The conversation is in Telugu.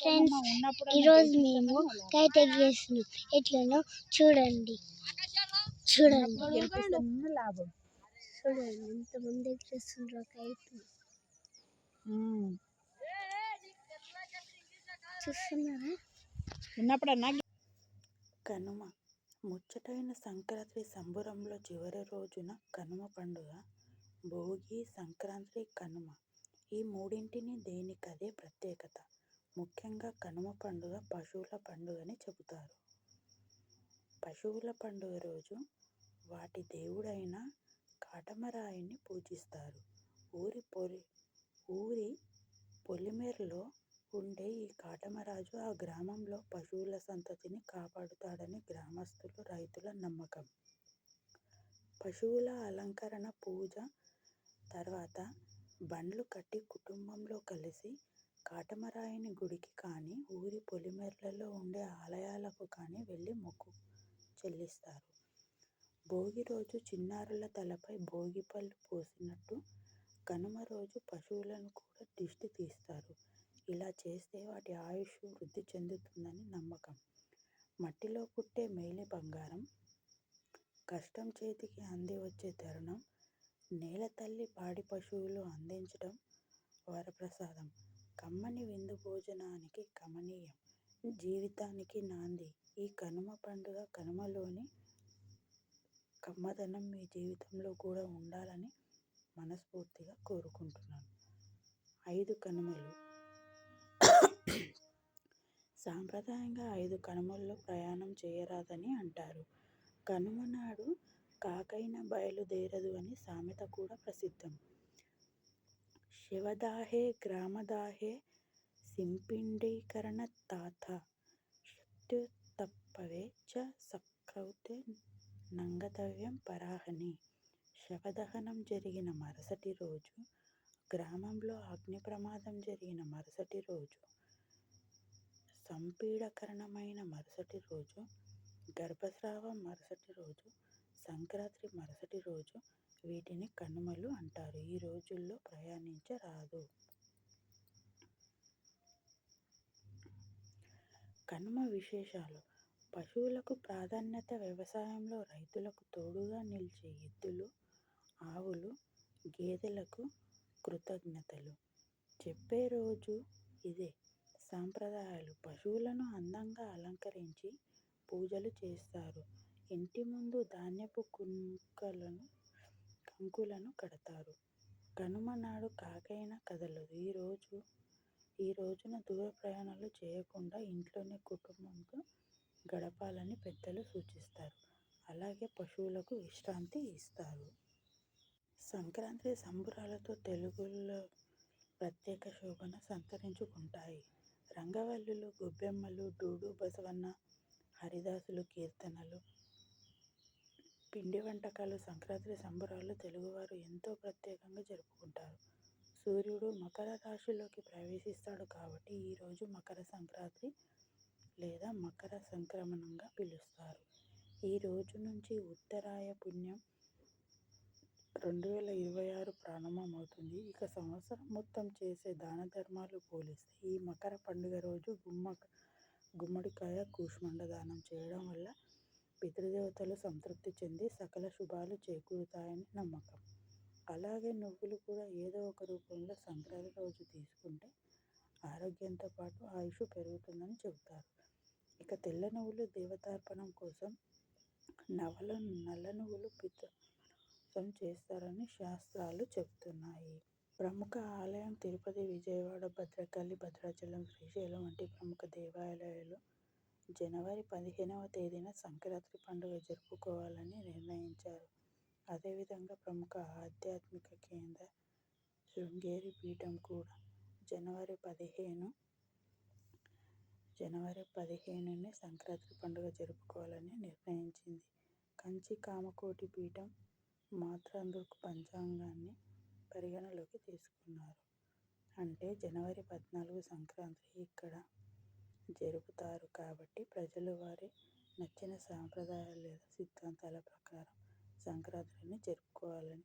ఫ్రెండ్స్ ఈరోజు మేము కైట్ ఎగేస్తున్నాం ఎట్లనో చూడండి. చూడండి. చూడండి ఎంతమంది ఎగరేస్తుండ్రో కైట్ చూస్తున్నారా? ఉన్నప్పుడన్నా కనుమ ముచ్చటైన సంక్రాంతి సంబురంలో చివరి రోజున కనుమ పండుగ భోగి సంక్రాంతి కనుమ. ఈ మూడింటిని దేనికదే ప్రత్యేకత. ముఖ్యంగా కనుమ పండుగ పశువుల పండుగని చెబుతారు. పశువుల పండుగ రోజు వాటి దేవుడైన కాటమరాయుని పూజిస్తారు. ఊరి పొలి ఊరి పొలిమేరలో ఉండే ఈ కాటమరాజు ఆ గ్రామంలో పశువుల సంతతిని కాపాడుతాడని గ్రామస్తులు రైతుల నమ్మకం. పశువుల అలంకరణ పూజ తర్వాత బండ్లు కట్టి కుటుంబంలో కలిసి కాటమరాయుని గుడికి కానీ ఊరి పొలిమేరలలో ఉండే ఆలయాలకు కానీ వెళ్ళి మొక్కు చెల్లిస్తారు. భోగి రోజు చిన్నారుల తలపై భోగి పళ్ళు పోసినట్టు కనుమ రోజు పశువులను కూడా దిష్టి తీస్తారు. ఇలా చేస్తే వాటి ఆయుష్ వృద్ధి చెందుతుందని నమ్మకం. మట్టిలో పుట్టే మేలి బంగారం కష్టం చేతికి అంది వచ్చే తరుణం నేల తల్లి పాడి పశువులు అందించడం వరప్రసాదం. కమ్మని విందు భోజనానికి కమనీయం జీవితానికి నాంది. ఈ కనుమ పండుగ కనుమలోని కమ్మదనం మీ జీవితంలో కూడా ఉండాలని మనస్ఫూర్తిగా కోరుకుంటున్నాను. ఐదు కనుమలు. సాంప్రదాయంగా ఐదు కనుమల్లో ప్రయాణం చేయరాదని అంటారు. కనుమ నాడు కాకైన బయలుదేరదు అని సామెత కూడా ప్రసిద్ధం. శివదాహే గ్రామదాహే సింపిండీకరణ తాత శక్త్యుత్తప్పవే చ సక్రౌతే నంగతవ్యం పరాహని. శవదహనం జరిగిన మరుసటి రోజు గ్రామంలో అగ్ని ప్రమాదం జరిగిన మరుసటి రోజు సంపీడకరణమైన మరుసటి రోజు గర్భస్రావం మరుసటి రోజు సంక్రాంతి మరుసటి రోజు వీటిని కనుమలు అంటారు. ఈ రోజుల్లో ప్రయాణించరాదు. కనుమ విశేషాలు. పశువులకు ప్రాధాన్యత వ్యవసాయంలో రైతులకు తోడుగా నిలిచే ఎద్దులు ఆవులు గేదెలకు కృతజ్ఞతలు. చెప్పే రోజు ఇదే. సాంప్రదాయాలు. పశువులను అందంగా అలంకరించి పూజలు చేస్తారు. ఇంటి ముందు ధాన్యపు కుంకలను కంకులను కడతారు. కనుమ నాడు కాకైన కదలదు. ఈరోజు ఈ రోజున దూర ప్రయాణాలు చేయకుండా ఇంట్లోనే కుటుంబంతో గడపాలని పెద్దలు సూచిస్తారు. అలాగే పశువులకు విశ్రాంతి ఇస్తారు. సంక్రాంతి సంబురాలతో తెలుగులో ప్రత్యేక శోభన సంతరించుకుంటాయి. రంగవల్లులు గొబ్బెమ్మలు డూడు బసవన్న హరిదాసులు కీర్తనలు పిండి వంటకాలు సంక్రాంతి సంబరాలు తెలుగువారు ఎంతో ప్రత్యేకంగా జరుపుకుంటారు. సూర్యుడు మకర రాశిలోకి ప్రవేశిస్తాడు కాబట్టి ఈరోజు మకర సంక్రాంతి లేదా మకర సంక్రమణంగా పిలుస్తారు. ఈ రోజు నుంచి ఉత్తరాయ పుణ్యం రెండు వేల ఇరవై ఆరు ప్రారంభమవుతుంది. ఇక సంవత్సరం మొత్తం చేసే దాన ధర్మాలు పోలిస్తే ఈ మకర పండుగ రోజు గుమ్మ గుమ్మడికాయ కూష్మండ దానం చేయడం వల్ల పితృదేవతలు సంతృప్తి చెంది సకల శుభాలు చేకూరుతాయని నమ్మకం. అలాగే నువ్వులు కూడా ఏదో ఒక రూపంలో సంక్రాంతి రోజు తీసుకుంటే ఆరోగ్యంతో పాటు ఆయుష్ పెరుగుతుందని చెబుతారు. ఇక తెల్ల నువ్వులు దేవతార్పణం కోసం నవల నల్ల నువ్వులు పితృ కోసం చేస్తారని శాస్త్రాలు చెబుతున్నాయి. ప్రముఖ ఆలయం తిరుపతి విజయవాడ భద్రకాళి భద్రాచలం శ్రీశైలం వంటి ప్రముఖ దేవాలయాలు జనవరి పదిహేనవ తేదీన సంక్రాంతి పండుగ జరుపుకోవాలని నిర్ణయించారు. అదేవిధంగా ప్రముఖ ఆధ్యాత్మిక కేంద్ర శృంగేరి పీఠం కూడా జనవరి పదిహేను జనవరి పదిహేనుని సంక్రాంతి పండుగ జరుపుకోవాలని నిర్ణయించింది. కంచి కామకోటి పీఠం మాత్రందుకు పంచాంగాన్ని పరిగణలోకి తీసుకున్నారు. అంటే జనవరి పద్నాలుగు సంక్రాంతి ఇక్కడ జరుపుతారు కాబట్టి ప్రజలు వారి నచ్చిన సాంప్రదాయాలు లేదా సిద్ధాంతాల ప్రకారం సంక్రాంతిని జరుపుకోవాలని